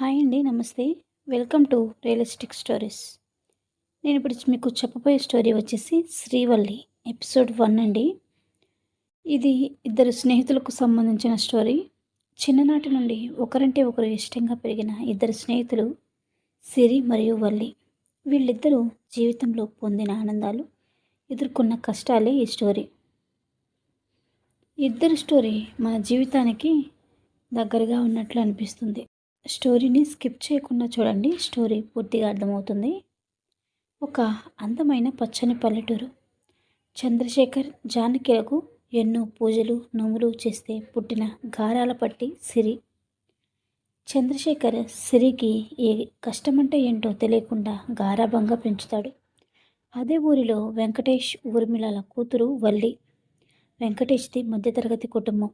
Hi అండి నమస్తే. Welcome to realistic stories. నేను ఇప్పుడు మీకు చెప్పబోయే స్టోరీ వచ్చేసి శ్రీవల్లి ఎపిసోడ్ వన్ అండి. ఇది ఇద్దరు స్నేహితులకు సంబంధించిన స్టోరీ. చిన్ననాటి నుండి ఒకరంటే ఒకరు ఇష్టంగా పెరిగిన ఇద్దరు స్నేహితులు సిరి మరియు వల్లి. వీళ్ళిద్దరూ జీవితంలో పొందిన ఆనందాలు ఎదుర్కొన్న కష్టాలే ఈ స్టోరీ. ఇద్దరు స్టోరీ మన జీవితానికి దగ్గరగా ఉన్నట్లు అనిపిస్తుంది. స్టోరీని స్కిప్ చేయకుండా చూడండి. స్టోరీ పూర్తిగా అర్థమవుతుంది. ఒక అందమైన పచ్చని పల్లెటూరు. చంద్రశేఖర్ జానకిలకు ఎన్నో పూజలు నోములు చేస్తే పుట్టిన గారాల పట్టి సిరి. చంద్రశేఖర్ సిరికి ఏ కష్టమంటే ఏంటో తెలియకుండా గారాభంగా పెంచుతాడు. అదే ఊరిలో వెంకటేష్ ఊర్మిళల కూతురు వల్లి. వెంకటేష్ది మధ్యతరగతి కుటుంబం.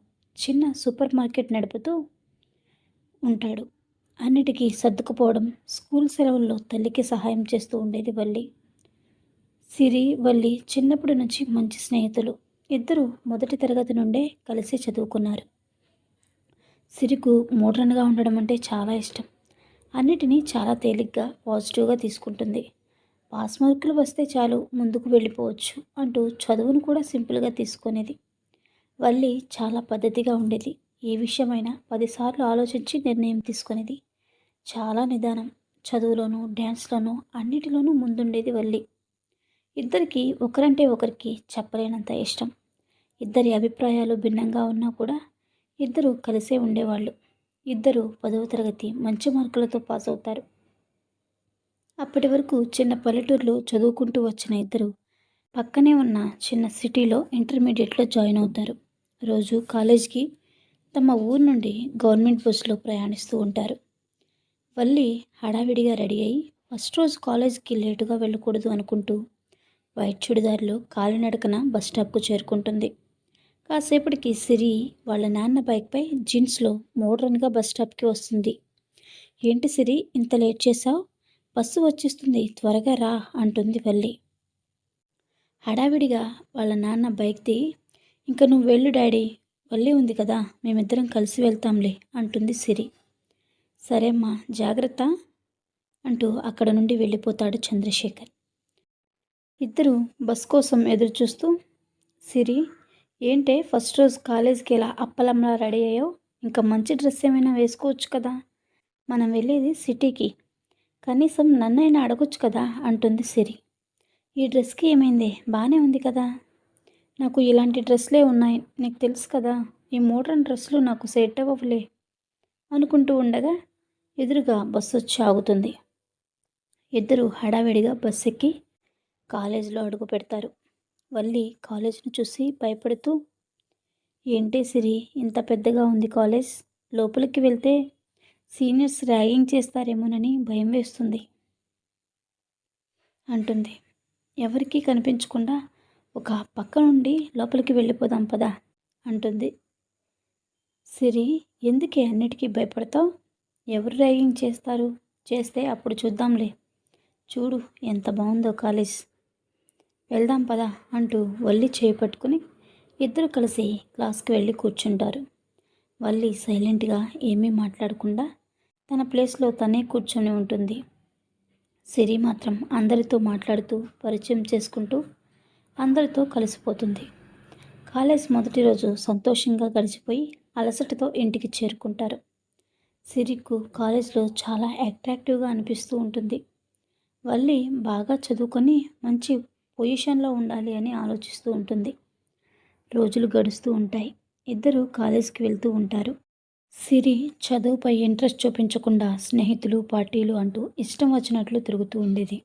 చిన్న సూపర్ మార్కెట్ నడుపుతూ ఉంటాడు. అన్నిటికీ సర్దుకుపోవడం స్కూల్ సెలవుల్లో తల్లికి సహాయం చేస్తూ ఉండేది వల్లి. సిరి వల్లి చిన్నప్పటి నుంచి మంచి స్నేహితులు. ఇద్దరు మొదటి తరగతి నుండే కలిసి చదువుకున్నారు. సిరికు మోడ్రన్గా ఉండడం అంటే చాలా ఇష్టం. అన్నిటినీ చాలా తేలిగ్గా పాజిటివ్గా తీసుకుంటుంది. పాస్ మార్కులు వస్తే చాలు ముందుకు వెళ్ళిపోవచ్చు అంటూ చదువును కూడా సింపుల్గా తీసుకునేది. వల్లి చాలా పద్ధతిగా ఉండేది. ఏ విషయమైనా పదిసార్లు ఆలోచించి నిర్ణయం తీసుకునేది. చాలా నిదానం. చదువులోనూ డ్యాన్స్లోనూ అన్నిటిలోనూ ముందుండేది వల్లి. ఇద్దరికి ఒకరంటే ఒకరికి చెప్పలేనంత ఇష్టం. ఇద్దరి అభిప్రాయాలు భిన్నంగా ఉన్నా కూడా ఇద్దరు కలిసే ఉండేవాళ్ళు. ఇద్దరు పదవ తరగతి మంచి మార్కులతో పాస్ అవుతారు. అప్పటి వరకు చిన్న పల్లెటూరులో చదువుకుంటూ వచ్చిన ఇద్దరు పక్కనే ఉన్న చిన్న సిటీలో ఇంటర్మీడియట్లో జాయిన్ అవుతారు. రోజు కాలేజీకి తమ ఊరు నుండి గవర్నమెంట్ బస్సులో ప్రయాణిస్తూ ఉంటారు. వల్లి హడావిడిగా రెడీ అయ్యి ఫస్ట్ రోజు కాలేజీకి లేటుగా వెళ్ళకూడదు అనుకుంటూ వైట్ చుడిదార్లో కాలినడకన బస్ స్టాప్కు చేరుకుంటుంది. కాసేపటికి సిరి వాళ్ళ నాన్న బైక్పై జీన్స్లో మోడ్రన్గా బస్ స్టాప్కి వస్తుంది. ఏంటి సిరి ఇంత లేట్ చేశావు? బస్సు వచ్చేస్తుంది త్వరగా రా అంటుంది వల్లి హడావిడిగా వాళ్ళ నాన్న బైక్ దిగి ఇంకా నువ్వు వెళ్ళు డాడీ వల్లి ఉంది కదా మేమిద్దరం కలిసి వెళ్తాంలే అంటుంది సిరి. సరేమ్మా జాగ్రత్త అంటూ అక్కడ నుండి వెళ్ళిపోతాడు చంద్రశేఖర్. ఇద్దరు బస్ కోసం ఎదురు చూస్తూ సిరి ఏంటే ఫస్ట్ రోజు కాలేజీకి ఎలా అప్పలంలా రెడీ అయ్యో ఇంకా మంచి డ్రెస్ ఏమైనా వేసుకోవచ్చు కదా? మనం వెళ్ళేది సిటీకి. కనీసం నన్నైనా అడగొచ్చు కదా? అంటుంది సిరి. ఈ డ్రెస్కి ఏమైంది? బాగానే ఉంది కదా? నాకు ఇలాంటి డ్రెస్లే ఉన్నాయి. నీకు తెలుసు కదా ఈ మోడ్రన్ డ్రెస్సులు నాకు సెట్ అవ్వలే అనుకుంటూ ఉండగా ఎదురుగా బస్సు వచ్చి ఆగుతుంది. ఇద్దరు హడావిడిగా బస్ ఎక్కి కాలేజీలో అడుగు పెడతారు. వల్లి కాలేజ్ను చూసి భయపడుతూ ఏంటి సిరి ఇంత పెద్దగా ఉంది కాలేజ్? లోపలికి వెళ్తే సీనియర్స్ ర్యాగింగ్ చేస్తారేమోనని భయం వేస్తుంది అంటుంది. ఎవరికీ కనిపించకుండా ఒక పక్క నుండి లోపలికి వెళ్ళిపోదాం పదా అంటుంది. సిరి ఎందుకే అన్నిటికీ భయపడతావు? ఎవరు ర్యాగింగ్ చేస్తారు? చేస్తే అప్పుడు చూద్దాంలే. చూడు ఎంత బాగుందో కాలేజ్. వెళ్దాం పదా అంటూ వల్లి చేపట్టుకుని ఇద్దరు కలిసి క్లాస్కి వెళ్ళి కూర్చుంటారు. వల్లి సైలెంట్గా ఏమీ మాట్లాడకుండా తన ప్లేస్లో తనే కూర్చొని ఉంటుంది. సిరి మాత్రం అందరితో మాట్లాడుతూ పరిచయం చేసుకుంటూ అందరితో కలిసిపోతుంది. కాలేజ్ మొదటి రోజు సంతోషంగా గడిచిపోయి అలసటతో ఇంటికి చేరుకుంటారు. సిరిక్కు కాలేజ్లో చాలా అట్రాక్టివ్గా అనిపిస్తూ ఉంటుంది. వల్లి బాగా చదువుకొని మంచి పొజిషన్లో ఉండాలి అని ఆలోచిస్తూ ఉంటుంది. రోజులు గడుస్తూ ఉంటాయి. ఇద్దరు కాలేజ్కి వెళ్తూ ఉంటారు. సిరి చదువుపై ఇంట్రెస్ట్ చూపించకుండా స్నేహితులు పార్టీలు అంటూ ఇష్టం వచ్చినట్లు తిరుగుతూ ఉండేది.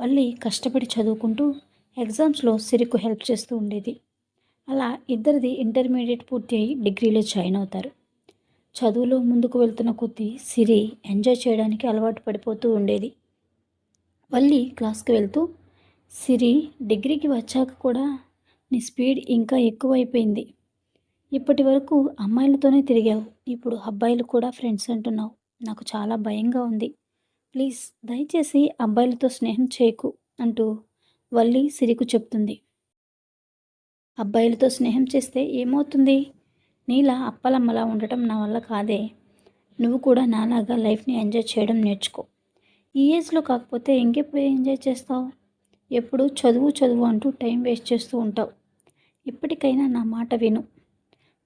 వల్లి కష్టపడి చదువుకుంటూ ఎగ్జామ్స్లో సిరికు హెల్ప్ చేస్తూ ఉండేది. అలా ఇద్దరిది ఇంటర్మీడియట్ పూర్తి అయ్యి డిగ్రీలో జాయిన్ అవుతారు. చదువులో ముందుకు వెళ్తున్న కొద్దీ సిరి ఎంజాయ్ చేయడానికి అలవాటు పడిపోతూ ఉండేది. వల్లి క్లాస్కి వెళ్తూ సిరి డిగ్రీకి వచ్చాక కూడా నీ స్పీడ్ ఇంకా ఎక్కువైపోయింది. ఇప్పటి వరకు అమ్మాయిలతోనే తిరిగావు. ఇప్పుడు అబ్బాయిలు కూడా ఫ్రెండ్స్ అంటున్నావు. నాకు చాలా భయంగా ఉంది. ప్లీజ్ దయచేసి అబ్బాయిలతో స్నేహం చేయకు అంటూ వల్లి సిరికి చెప్తుంది. అబ్బాయిలతో స్నేహం చేస్తే ఏమవుతుంది? నీలా అప్పలమ్మలా ఉండటం నా వల్ల కాదే. నువ్వు కూడా నాలాగా లైఫ్ని ఎంజాయ్ చేయడం నేర్చుకో. ఈ ఏజ్లో కాకపోతే ఇంకెప్పుడు ఎంజాయ్ చేస్తావు? ఎప్పుడు చదువు చదువు అంటూ టైం వేస్ట్ చేస్తూ ఉంటావు. ఇప్పటికైనా నా మాట విను.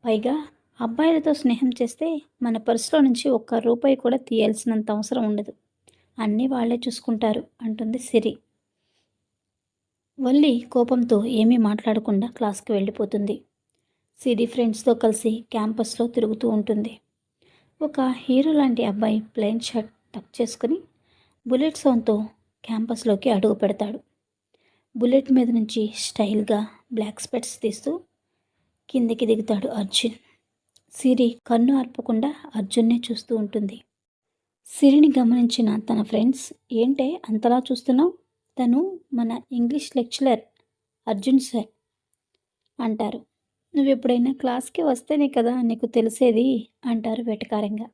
పైగా అబ్బాయిలతో స్నేహం చేస్తే మన పర్సులో నుంచి ఒక్క రూపాయి కూడా తీయాల్సినంత అవసరం ఉండదు. అన్నీ వాళ్ళే చూసుకుంటారు అంటుంది సిరి. వల్లి కోపంతో ఏమీ మాట్లాడకుండా క్లాస్కి వెళ్ళిపోతుంది. సిరి ఫ్రెండ్స్తో కలిసి క్యాంపస్లో తిరుగుతూ ఉంటుంది. ఒక హీరో లాంటి అబ్బాయి ప్లెయిన్ షర్ట్ టక్ చేసుకుని బుల్లెట్ సౌండ్తో క్యాంపస్లోకి అడుగు పెడతాడు. బుల్లెట్ మీద నుంచి స్టైల్గా బ్లాక్ స్పెట్స్ తీస్తూ కిందికి దిగుతాడు అర్జున్. సిరి కన్ను అర్పకుండా అర్జున్నే చూస్తూ ఉంటుంది. సిరిని గమనించిన తన ఫ్రెండ్స్ ఏంటే అంతలా చూస్తున్నావు? తను మన ఇంగ్లీష్ లెక్చరర్ అర్జున్ సార్ అంటారు. నువ్వు ఎప్పుడైనా క్లాస్కి వస్తేనే కదా నీకు తెలిసేది అంటారు వెటకారంగా.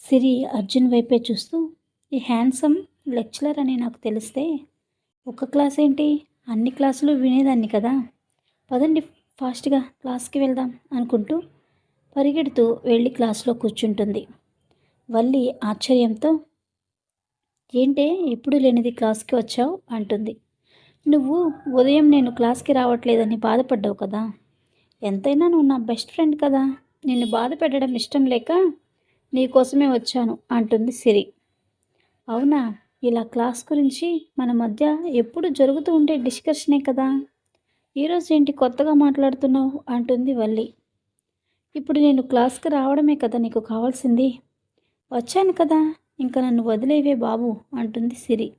సిరి అర్జున్ వైపే చూస్తూ ఈ హ్యాండ్సమ్ లెక్చరర్ అని నాకు తెలిస్తే ఒక క్లాస్ ఏంటి? అన్ని క్లాసులు వినేదాన్ని కదా. పదండి ఫాస్ట్గా క్లాస్కి వెళ్దాం అనుకుంటూ పరిగెడుతూ వెళ్ళి క్లాస్లో కూర్చుంటుంది. వల్లి ఆశ్చర్యంతో ఏంటే ఎప్పుడు లేనిది క్లాస్కి వచ్చావు? అంటుంది. నువ్వు ఉదయం నేను క్లాస్కి రావట్లేదని బాధపడ్డావు కదా. ఎంతైనా నువ్వు నా బెస్ట్ ఫ్రెండ్ కదా. నిన్ను బాధ పెట్టడం ఇష్టం లేక నీకోసమే వచ్చాను అంటుంది సిరి. అవునా? ఇలా క్లాస్ గురించి మన మధ్య ఎప్పుడు జరుగుతూ ఉండే డిస్కషనే కదా. ఈరోజు ఏంటి కొత్తగా మాట్లాడుతున్నావు? అంటుంది వల్లి. ఇప్పుడు నేను క్లాస్కి రావడమే కదా నీకు కావాల్సింది. వచ్చాను కదా. ఇంకా నన్ను వదిలేవే బాబు అంటుంది సిరి.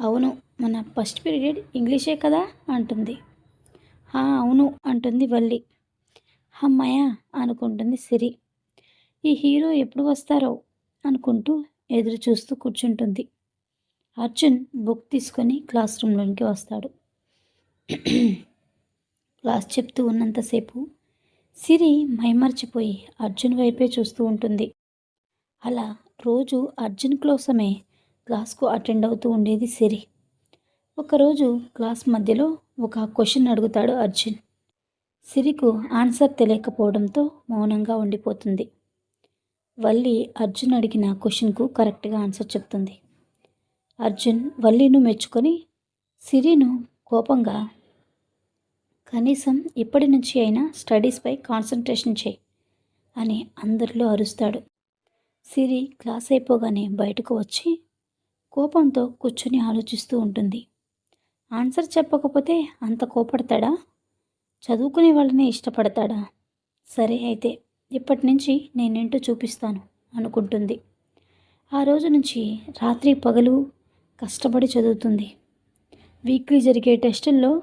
అవును మన ఫస్ట్ పీరియడ్ ఇంగ్లీషే కదా అంటుంది. అవును అంటుంది వల్లి. అమ్మాయ అనుకుంటుంది సిరి. ఈ హీరో ఎప్పుడు వస్తారో అనుకుంటూ ఎదురు చూస్తూ కూర్చుంటుంది. అర్జున్ బుక్ తీసుకొని క్లాస్ రూమ్లోనికి వస్తాడు. క్లాస్ చెప్తూ ఉన్నంతసేపు సిరి మైమర్చిపోయి అర్జున్ వైపే చూస్తూ ఉంటుంది. అలా రోజు అర్జున్ కోసమే క్లాస్కు అటెండ్ అవుతూ ఉండేది సిరి. ఒకరోజు క్లాస్ మధ్యలో ఒక క్వశ్చన్ అడుగుతాడు అర్జున్. సిరికు ఆన్సర్ తెలియకపోవడంతో మౌనంగా ఉండిపోతుంది. వల్లి అర్జున్ అడిగిన క్వశ్చన్కు కరెక్ట్గా ఆన్సర్ చెప్తుంది. అర్జున్ వల్లిను మెచ్చుకొని సిరిను కోపంగా కనీసం ఇప్పటి నుంచి అయినా స్టడీస్పై కాన్సన్ట్రేషన్ చేయి అని అందరిలో అరుస్తాడు. సిరి క్లాస్ అయిపోగానే బయటకు వచ్చి కోపంతో కూర్చొని ఆలోచిస్తూ ఉంటుంది. ఆన్సర్ చెప్పకపోతే అంత కోపడతాడా? చదువుకునే వాళ్ళని ఇష్టపడతాడా? సరే అయితే ఇప్పటి నుంచి నేనేంటో చూపిస్తాను అనుకుంటుంది. ఆ రోజు నుంచి రాత్రి పగలు కష్టపడి చదువుతుంది. వీక్లీ జరిగే టెస్టుల్లో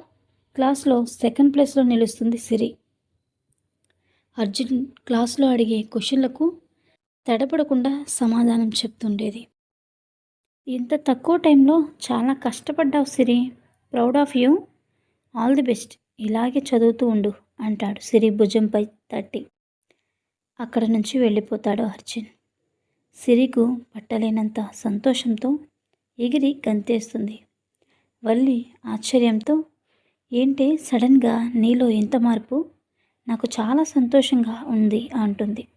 క్లాస్లో సెకండ్ ప్లేస్లో నిలుస్తుంది సిరి. అర్జున్ క్లాస్లో అడిగే క్వశ్చన్లకు తడపడకుండా సమాధానం చెప్తుండేది. ఇంత తక్కువ టైంలో చాలా కష్టపడ్డావు Siri. Proud of you all the best ఇలాగే చదువుతూ ఉండు అంటాడు సిరి భుజంపై తట్టి. అక్కడ నుంచి వెళ్ళిపోతాడు అర్జున్. సిరికు పట్టలేనంత సంతోషంతో ఎగిరి గంతేస్తుంది. వల్లి ఆశ్చర్యంతో ఏంటి సడన్గా నీలో ఇంత మార్పు? నాకు చాలా సంతోషంగా ఉంది అంటుంది.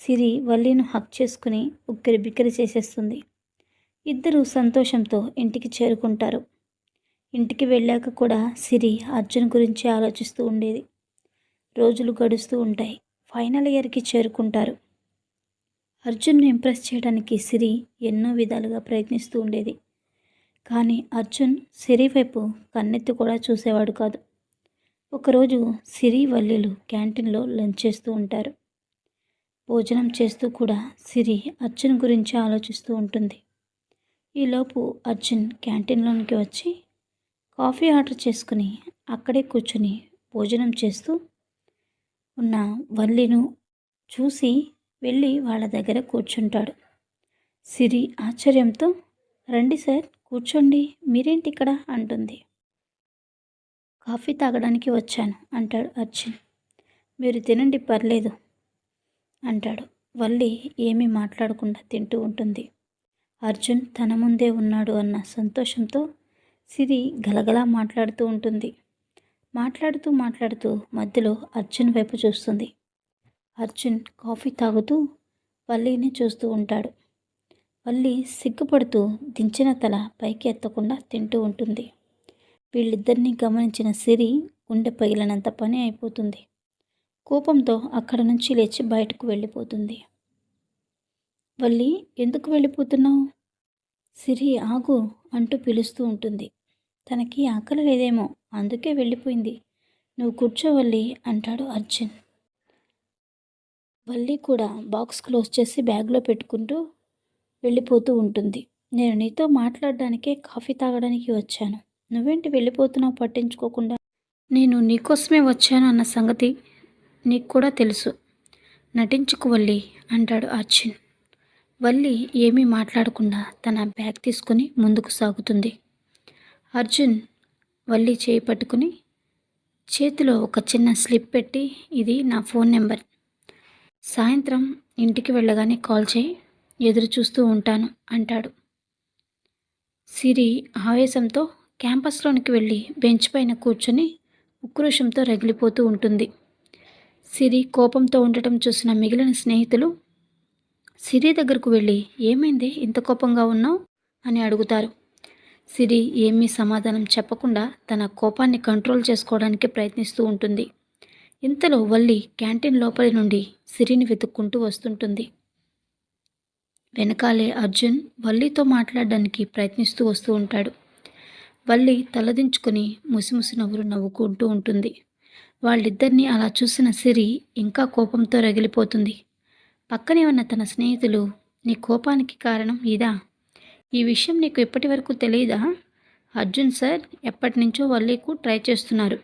సిరి వల్లిను హక్ చేసుకుని ఉక్కిరి బిక్కిరి చేసేస్తుంది. ఇద్దరు సంతోషంతో ఇంటికి చేరుకుంటారు. ఇంటికి వెళ్ళాక కూడా సిరి అర్జున్ గురించి ఆలోచిస్తూ ఉండేది. రోజులు గడుస్తూ ఉంటాయి. ఫైనల్ ఇయర్కి చేరుకుంటారు. అర్జున్ను ఇంప్రెస్ చేయడానికి సిరి ఎన్నో విధాలుగా ప్రయత్నిస్తూ ఉండేది. కానీ అర్జున్ సిరి వైపు కన్నెత్తి కూడా చూసేవాడు కాదు. ఒకరోజు సిరి వల్లెలు క్యాంటీన్లో లంచ్ చేస్తూ ఉంటారు. భోజనం చేస్తూ కూడా సిరి అర్జున్ గురించి ఆలోచిస్తూ ఉంటుంది. ఈలోపు అర్జున్ క్యాంటీన్లోనికి వచ్చి కాఫీ ఆర్డర్ చేసుకుని అక్కడే కూర్చుని భోజనం చేస్తూ ఉన్న వల్లిను చూసి వెళ్ళి వాళ్ళ దగ్గర కూర్చుంటాడు. సిరి ఆశ్చర్యంతో రండి సార్ కూర్చోండి మీరేంటి ఇక్కడ? అంటుంది. కాఫీ తాగడానికి వచ్చాను అంటాడు అర్జున్. మీరు తినండి పర్లేదు అంటాడు. వల్లి ఏమీ మాట్లాడకుండా తింటూ ఉంటుంది. అర్జున్ తన ముందే ఉన్నాడు అన్న సంతోషంతో సిరి గలగలా మాట్లాడుతూ ఉంటుంది. మాట్లాడుతూ మాట్లాడుతూ మధ్యలో అర్జున్ వైపు చూస్తుంది. అర్జున్ కాఫీ తాగుతూ పల్లీని చూస్తూ ఉంటాడు. వల్లి సిగ్గుపడుతూ దించిన తల పైకి ఎత్తకుండా తింటూ ఉంటుంది. వీళ్ళిద్దరినీ గమనించిన సిరి గుండె పగిలినంత పని అయిపోతుంది. కోపంతో అక్కడ నుంచి లేచి బయటకు వెళ్ళిపోతుంది. వల్లి ఎందుకు వెళ్ళిపోతున్నావు? సిరి ఆగు అంటూ పిలుస్తూ ఉంటుంది. తనకి ఆకలి లేదేమో అందుకే వెళ్ళిపోయింది. నువ్వు కూర్చోవల్లి అంటాడు అర్జున్. వల్లి కూడా బాక్స్ క్లోజ్ చేసి బ్యాగ్లో పెట్టుకుంటూ వెళ్ళిపోతూ ఉంటుంది. నేను నీతో మాట్లాడడానికే కాఫీ తాగడానికి వచ్చాను. నువ్వేంటి వెళ్ళిపోతున్నావు పట్టించుకోకుండా? నేను నీకోసమే వచ్చాను అన్న సంగతి నీకు కూడా తెలుసు. నటించుకు వల్లి అంటాడు అర్జున్. వల్లి ఏమీ మాట్లాడకుండా తన బ్యాగ్ తీసుకుని ముందుకు సాగుతుంది. అర్జున్ వల్లి చేయి పట్టుకుని చేతిలో ఒక చిన్న స్లిప్ పెట్టి ఇది నా ఫోన్ నెంబర్. సాయంత్రం ఇంటికి వెళ్ళగానే కాల్ చేయి ఎదురు చూస్తూ ఉంటాను అంటాడు. సిరి ఆవేశంతో క్యాంపస్లోనికి వెళ్ళి బెంచ్ పైన కూర్చొని ఉక్రోషంతో రగిలిపోతూ ఉంటుంది. సిరి కోపంతో ఉండటం చూసిన మిగిలిన స్నేహితులు సిరి దగ్గరకు వెళ్ళి ఏమైంది? ఇంత కోపంగా ఉన్నావు? అని అడుగుతారు. సిరి ఏమీ సమాధానం చెప్పకుండా తన కోపాన్ని కంట్రోల్ చేసుకోవడానికి ప్రయత్నిస్తూ ఉంటుంది. ఇంతలో వల్లి క్యాంటీన్ లోపలి నుండి సిరిని వెతుక్కుంటూ వస్తుంటుంది. వెనకాలే అర్జున్ వల్లితో మాట్లాడడానికి ప్రయత్నిస్తూ వస్తూ ఉంటాడు. వల్లి తలదించుకుని ముసిముసి నవ్వులు నవ్వుకుంటూ ఉంటుంది. వాళ్ళిద్దరినీ అలా చూసిన సిరి ఇంకా కోపంతో రగిలిపోతుంది. పక్కనే ఉన్న తన స్నేహితులు నీ కోపానికి కారణం ఇదా? ఈ విషయం నీకు ఇప్పటి వరకు తెలియదా అర్జున్ సార్ ఎప్పటి నుంచో వల్లీకు ట్రై చేస్తున్నారు.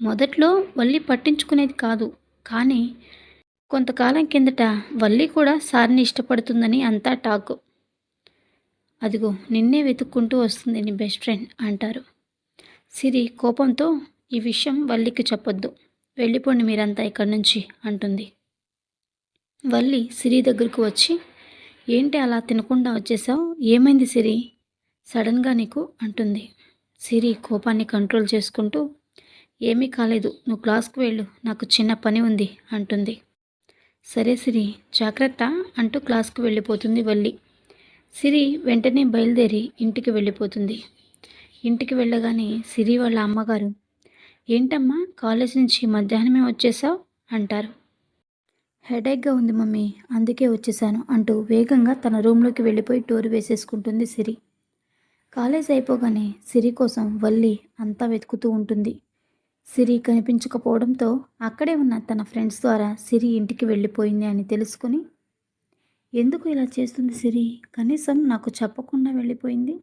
మొదట్లో వల్లి పట్టించుకునేది కాదు కానీ కొంతకాలం కిందట వల్లి కూడా సార్ని ఇష్టపడుతుందని అంతా టాక్. అదిగో నిన్నే వెతుక్కుంటూ వస్తుంది నీ బెస్ట్ ఫ్రెండ్ అంటారు. సిరి కోపంతో ఈ విషయం వల్లికి చెప్పొద్దు వెళ్ళిపోండి మీరంతా ఇక్కడి నుంచి అంటుంది. వల్లి సిరి దగ్గరకు వచ్చి ఏంటి అలా తినకుండా వచ్చేసావు? ఏమైంది సిరి? సడన్గా నీకు అంటుంది. సిరి కోపాన్ని కంట్రోల్ చేసుకుంటూ ఏమీ కాలేదు నువ్వు క్లాస్కు వెళ్ళు నాకు చిన్న పని ఉంది అంటుంది. సరే సిరి జాగ్రత్త అంటూ క్లాస్కు వెళ్ళిపోతుంది వల్లి. సిరి వెంటనే బయలుదేరి ఇంటికి వెళ్ళిపోతుంది. ఇంటికి వెళ్ళగానే సిరి వాళ్ళ అమ్మగారు ఏంటమ్మా కాలేజ్ నుంచి మధ్యాహ్నమే వచ్చేసావు? అంటారు. హెడేక్గా ఉంది మమ్మీ. అందుకే వచ్చేసాను అంటూ వేగంగా తన రూమ్లోకి వెళ్ళిపోయి డోర్ వేసేసుకుంటుంది సిరి. కాలేజ్ అయిపోగానే సిరి కోసం వల్లి అంతా వెతుకుతూ ఉంటుంది. సిరి కనిపించకపోవడంతో అక్కడే ఉన్న తన ఫ్రెండ్స్ ద్వారా సిరి ఇంటికి వెళ్ళిపోయింది అని తెలుసుకుని ఎందుకు ఇలా చేస్తుంది సిరి? కనీసం నాకు చెప్పకుండా వెళ్ళిపోయింది.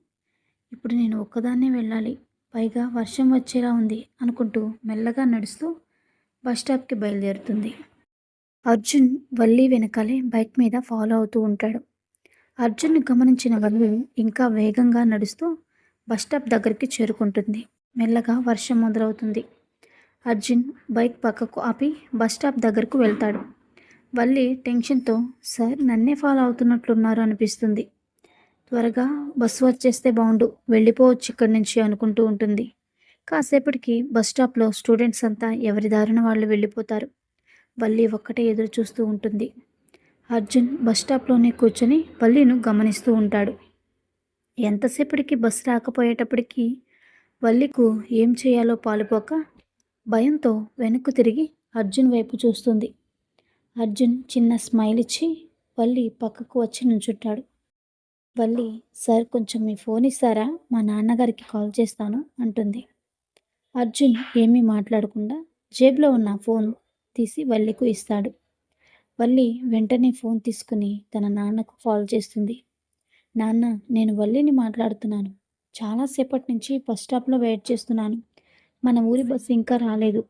ఇప్పుడు నేను ఒక్కదాన్నే వెళ్ళాలి. పైగా వర్షం వచ్చేలా ఉంది అనుకుంటూ మెల్లగా నడుస్తూ బస్ స్టాప్కి బయలుదేరుతుంది. అర్జున్ వల్లి వెనకాలే బైక్ మీద ఫాలో అవుతూ ఉంటాడు. అర్జున్ను గమనించిన వల్లి ఇంకా వేగంగా నడుస్తూ బస్ స్టాప్ దగ్గరికి చేరుకుంటుంది. మెల్లగా వర్షం మొదలవుతుంది. అర్జున్ బైక్ పక్కకు ఆపి బస్ స్టాప్ దగ్గరకు వెళ్తాడు. వల్లి టెన్షన్తో సార్ నన్నే ఫాలో అవుతున్నట్లున్నారు అనిపిస్తుంది. త్వరగా బస్సు వచ్చేస్తే బాగుండు వెళ్ళిపోవచ్చు ఇక్కడి నుంచి అనుకుంటూ ఉంటుంది. కాసేపటికి బస్ స్టాప్లో స్టూడెంట్స్ అంతా ఎవరి దారిన వాళ్ళు వెళ్ళిపోతారు. వల్లి ఒక్కటే ఎదురు చూస్తూ ఉంటుంది. అర్జున్ బస్ స్టాప్లోనే కూర్చొని వల్లిను గమనిస్తూ ఉంటాడు. ఎంతసేపటికి బస్సు రాకపోయేటప్పటికీ వల్లికు ఏం చేయాలో పాలుపోక భయంతో వెనక్కు తిరిగి అర్జున్ వైపు చూస్తుంది. అర్జున్ చిన్న స్మైల్ ఇచ్చి వల్లి పక్కకు వచ్చి నుంచుంటాడు. వల్లి సార్ కొంచెం మీ ఫోన్ ఇస్తారా? మా నాన్నగారికి కాల్ చేస్తాను అంటుంది. అర్జున్ ఏమీ మాట్లాడకుండా జేబులో ఉన్న ఫోన్ తీసి వల్లికు ఇస్తాడు. వల్లి వెంటనే ఫోన్ తీసుకుని తన నాన్నకు కాల్ చేస్తుంది. నాన్న నేను వల్లిని మాట్లాడుతున్నాను. చాలాసేపటి నుంచి బస్ స్టాప్లో వెయిట్ చేస్తున్నాను. మన ఊరి బస్సు ఇంకా రాలేదు.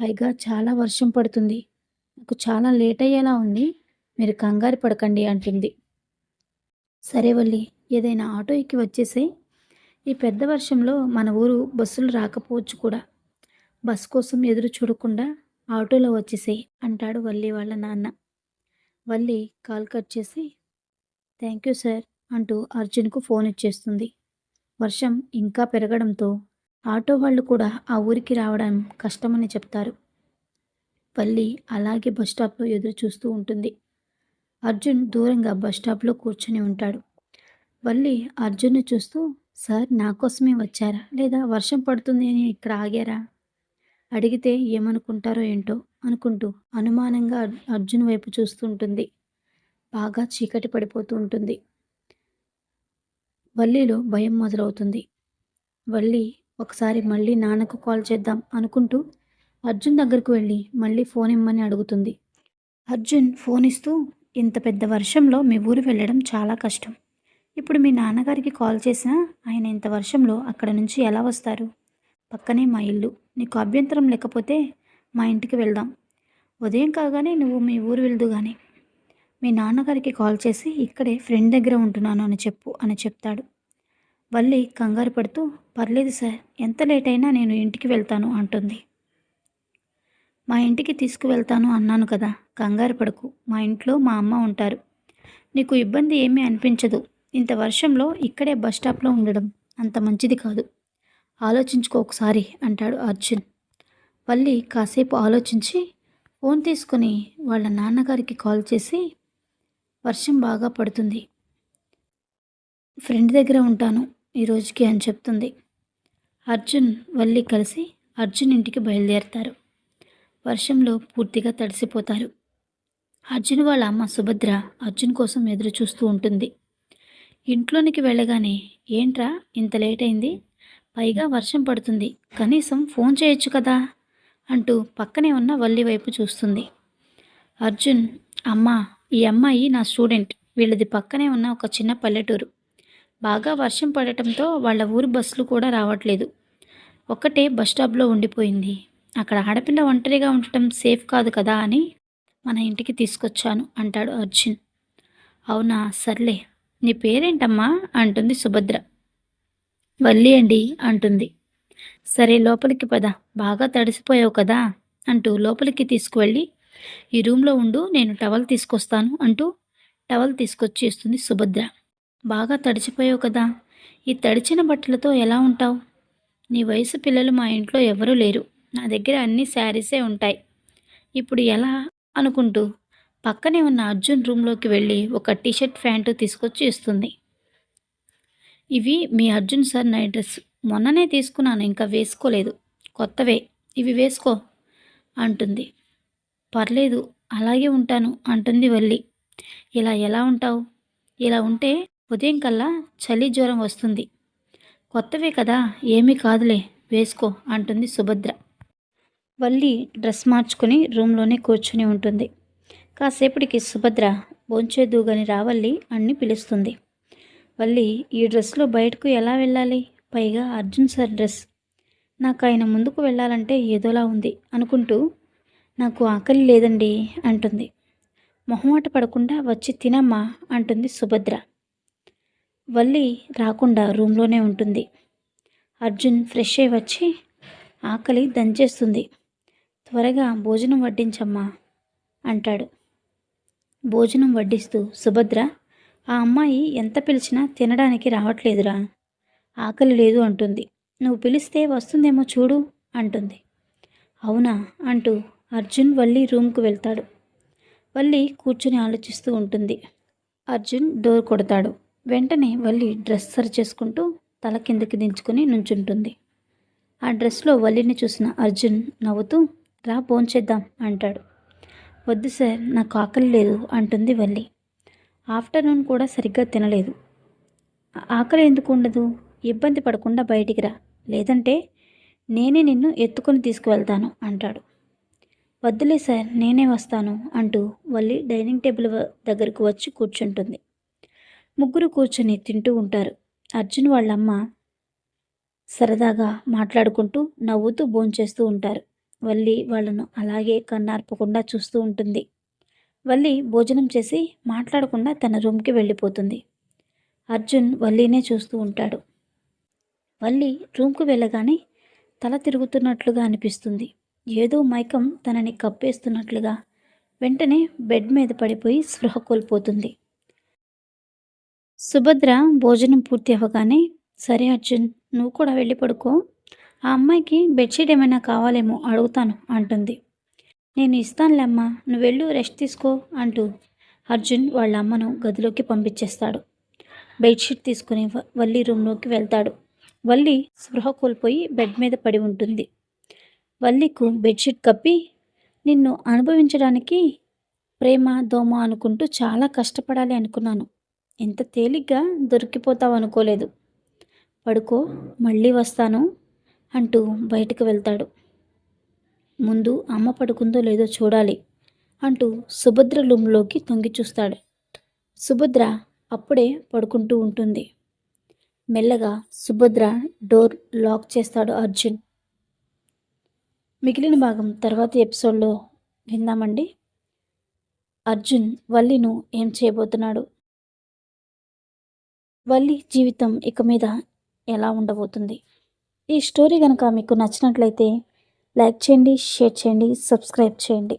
పైగా చాలా వర్షం పడుతుంది. నాకు చాలా లేట్ అయ్యేలా ఉంది. మీరు కంగారు పడకండి అంటుంది. సరే వల్లి ఏదైనా ఆటో ఎక్కి వచ్చేసాయి. ఈ పెద్ద వర్షంలో మన ఊరు బస్సులు రాకపోవచ్చు కూడా. బస్ కోసం ఎదురు చూడకుండా ఆటోలో వచ్చేసేయి అంటాడు వల్లి వాళ్ళ నాన్న. వల్లి కాల్ కట్ చేసి థ్యాంక్ యూ సార్ అంటూ అర్జున్కు ఫోన్ ఇచ్చేస్తుంది. వర్షం ఇంకా పెరగడంతో ఆటో వాళ్ళు కూడా ఆ ఊరికి రావడం కష్టమని చెప్తారు. వల్లి అలాగే బస్ స్టాప్లో ఎదురు చూస్తూ ఉంటుంది. అర్జున్ దూరంగా బస్ స్టాప్లో కూర్చొని ఉంటాడు. వల్లి అర్జున్ని చూస్తూ సార్ నా కోసమే వచ్చారా? లేదా వర్షం పడుతుంది అని ఇక్కడ ఆగారా? అడిగితే ఏమనుకుంటారో ఏంటో అనుకుంటూ అనుమానంగా అర్జున్ వైపు చూస్తూ ఉంటుంది బాగా చీకటి పడిపోతూ ఉంటుంది. వల్లిలో భయం మొదలవుతుంది. వల్లి ఒకసారి మళ్ళీ నాన్నకు కాల్ చేద్దాం అనుకుంటూ అర్జున్ దగ్గరకు వెళ్ళి మళ్ళీ ఫోన్ ఇమ్మని అడుగుతుంది. అర్జున్ ఫోన్ ఇస్తూ ఇంత పెద్ద వర్షంలో మీ ఊరు వెళ్ళడం చాలా కష్టం. ఇప్పుడు మీ నాన్నగారికి కాల్ చేసినా ఆయన ఇంత వర్షంలో అక్కడ నుంచి ఎలా వస్తారు? పక్కనే మా ఇల్లు. నీకు అభ్యంతరం లేకపోతే మా ఇంటికి వెళ్దాం. ఉదయం కాగానే నువ్వు మీ ఊరు వెళ్దు కానీ మీ నాన్నగారికి కాల్ చేసి ఇక్కడే ఫ్రెండ్ దగ్గర ఉంటున్నాను అని చెప్పు అని చెప్తాడు. వల్లి కంగారు పడుతూ పర్లేదు సార్ ఎంత లేట్ అయినా నేను ఇంటికి వెళ్తాను అంటుంది. మా ఇంటికి తీసుకువెళ్తాను అన్నాను కదా కంగారు పడకు మా ఇంట్లో మా అమ్మ ఉంటారు. నీకు ఇబ్బంది ఏమీ అనిపించదు ఇంత వర్షంలో ఇక్కడే బస్ స్టాప్లో ఉండడం అంత మంచిది కాదు. ఆలోచించుకో ఒకసారి అంటాడు అర్జున్. వల్లి కాసేపు ఆలోచించి ఫోన్ తీసుకొని వాళ్ళ నాన్నగారికి కాల్ చేసి వర్షం బాగా పడుతుంది. ఫ్రెండ్ దగ్గర ఉంటాను ఈ రోజుకి అని చెప్తుంది. అర్జున్ వల్లి కలిసి అర్జున్ ఇంటికి బయలుదేరతారు. వర్షంలో పూర్తిగా తడిసిపోతారు. అర్జున్ వాళ్ళ అమ్మ సుభద్ర అర్జున్ కోసం ఎదురు చూస్తూ ఉంటుంది. ఇంట్లోనికి వెళ్ళగానే ఏంట్రా ఇంత లేట్ అయింది? పైగా వర్షం పడుతుంది. కనీసం ఫోన్ చేయొచ్చు కదా? అంటూ పక్కనే ఉన్న వల్లి వైపు చూస్తుంది. అర్జున్ అమ్మా ఈ అమ్మాయి నా స్టూడెంట్. వీళ్ళది పక్కనే ఉన్న ఒక చిన్న పల్లెటూరు. బాగా వర్షం పడటంతో వాళ్ళ ఊరు బస్సులు కూడా రావట్లేదు. ఒక్కటే బస్ స్టాప్లో ఉండిపోయింది. అక్కడ ఆడపిల్ల ఒంటరిగా ఉండటం సేఫ్ కాదు కదా అని మన ఇంటికి తీసుకొచ్చాను అంటాడు అర్జున్. అవునా? సర్లే. నీ పేరేంటమ్మా? అంటుంది సుభద్ర. వల్లి అండి అంటుంది. సరే లోపలికి పద బాగా తడిసిపోయావు కదా అంటూ లోపలికి తీసుకువెళ్ళి ఈ రూమ్లో ఉండు నేను టవల్ తీసుకొస్తాను అంటూ టవల్ తీసుకొచ్చి ఇస్తుంది సుభద్ర. బాగా తడిచిపోయావు కదా ఈ తడిచిన బట్టలతో ఎలా ఉంటావు? నీ వయసు పిల్లలు మా ఇంట్లో ఎవరూ లేరు నా దగ్గర అన్ని శారీసే ఉంటాయి. ఇప్పుడు ఎలా అనుకుంటూ పక్కనే ఉన్న అర్జున్ రూమ్లోకి వెళ్ళి ఒక టీషర్ట్ ప్యాంటు తీసుకొచ్చి ఇస్తుంది. ఇవి మీ అర్జున్ సార్ నైట్ డ్రెస్ మొన్ననే తీసుకున్నాను ఇంకా వేసుకోలేదు. కొత్తవే. ఇవి వేసుకో అంటుంది. పర్లేదు అలాగే ఉంటాను అంటుంది వల్లి. ఇలా ఎలా ఉంటావు? ఇలా ఉంటే ఉదయం కల్లా చలి జ్వరం వస్తుంది. కొత్తవే కదా ఏమీ కాదులే వేసుకో అంటుంది సుభద్ర. వల్లి డ్రెస్ మార్చుకుని రూమ్లోనే కూర్చుని ఉంటుంది. కాసేపటికి సుభద్ర భోంచేదుగాని రావల్లి అన్ని పిలుస్తుంది. వల్లి ఈ డ్రెస్లో బయటకు ఎలా వెళ్ళాలి? పైగా అర్జున్ సార్ డ్రెస్. నాకు ఆయన ముందుకు వెళ్ళాలంటే ఏదోలా ఉంది అనుకుంటూ నాకు ఆకలి లేదండి అంటుంది. మొహమాట పడకుండా వచ్చి తినమ్మా అంటుంది సుభద్ర. వల్లి రాకుండా రూమ్లోనే ఉంటుంది. అర్జున్ ఫ్రెష్ అయి వచ్చి ఆకలి దంచేస్తుంది. త్వరగా భోజనం వడ్డించమ్మా అంటాడు. భోజనం వడ్డిస్తూ సుభద్ర ఆ అమ్మాయి ఎంత పిలిచినా తినడానికి రావట్లేదురా. ఆకలి లేదు అంటుంది. నువ్వు పిలిస్తే వస్తుందేమో చూడు అంటుంది. అవునా అంటూ అర్జున్ వల్లి రూమ్కు వెళ్తాడు. వల్లి కూర్చుని ఆలోచిస్తూ ఉంటుంది. అర్జున్ డోర్ కొడతాడు. వెంటనే వల్లి డ్రెస్ సరి చేసుకుంటూ తల కిందకి దించుకొని నుంచుంటుంది. ఆ డ్రెస్లో వల్లిని చూసిన అర్జున్ నవ్వుతూ రా భోంచేద్దాం అంటాడు. వద్దు సార్ నాకు ఆకలి లేదు అంటుంది వల్లి. ఆఫ్టర్నూన్ కూడా సరిగ్గా తినలేదు. ఆకలి ఎందుకు ఉండదు? ఇబ్బంది పడకుండా బయటికి రా. లేదంటే నేనే నిన్ను ఎత్తుకొని తీసుకువెళ్తాను అంటాడు. వద్దులే సార్ నేనే వస్తాను అంటూ వల్లి డైనింగ్ టేబుల్ దగ్గరకు వచ్చి కూర్చుంటుంది. ముగ్గురు కూర్చొని తింటూ ఉంటారు. అర్జున్ వాళ్ళమ్మ సరదాగా మాట్లాడుకుంటూ నవ్వుతూ భోంచేస్తూ ఉంటారు. వల్లి వాళ్ళను అలాగే కన్నార్పకుండా చూస్తూ ఉంటుంది. వల్లి భోజనం చేసి మాట్లాడకుండా తన రూమ్కి వెళ్ళిపోతుంది. అర్జున్ వల్లీనే చూస్తూ ఉంటాడు. వల్లి రూమ్కు వెళ్ళగానే తల తిరుగుతున్నట్లుగా అనిపిస్తుంది. ఏదో మైకం తనని కప్పేస్తున్నట్లుగా వెంటనే బెడ్ మీద పడిపోయి స్పృహ కోల్పోతుంది. సుభద్ర భోజనం పూర్తి అవ్వగానే సరే అర్జున్ నువ్వు కూడా వెళ్ళి పడుకో. ఆ అమ్మాయికి బెడ్షీట్ ఏమైనా కావాలేమో అడుగుతాను అంటుంది. నేను ఇస్తానులేమ్మా నువ్వు వెళ్ళు రెస్ట్ తీసుకో అంటూ అర్జున్ వాళ్ళ అమ్మను గదిలోకి పంపించేస్తాడు. బెడ్షీట్ తీసుకుని వల్లి రూమ్లోకి వెళ్తాడు. వల్లి స్పృహ కోల్పోయి బెడ్ మీద పడి ఉంటుంది. వల్లికు బెడ్షీట్ కప్పి నిన్ను అనుభవించడానికి ప్రేమ దోమ అనుకుంటూ చాలా కష్టపడాలి అనుకున్నాను. ఎంత తేలిగ్గా దొరికిపోతావు అనుకోలేదు. పడుకో మళ్ళీ వస్తాను అంటూ బయటకు వెళ్తాడు. ముందు అమ్మ పడుకుందో లేదో చూడాలి అంటూ సుభద్ర రూమ్లోకి తొంగి చూస్తాడు. సుభద్ర అప్పుడే పడుకుంటూ ఉంటుంది. మెల్లగా సుభద్ర డోర్ లాక్ చేస్తాడు అర్జున్. మిగిలిన భాగం తర్వాత ఎపిసోడ్లో విందామండి. అర్జున్ వల్లిను ఏం చేయబోతున్నాడు? వల్లి జీవితం ఇక మీద ఎలా ఉండబోతుంది? ఈ స్టోరీ కనుక మీకు నచ్చినట్లయితే లైక్ చేయండి షేర్ చేయండి సబ్స్క్రైబ్ చేయండి.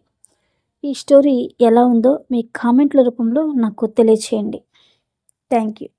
ఈ స్టోరీ ఎలా ఉందో మీ కామెంట్ల రూపంలో నాకు తెలియచేయండి. Thank you.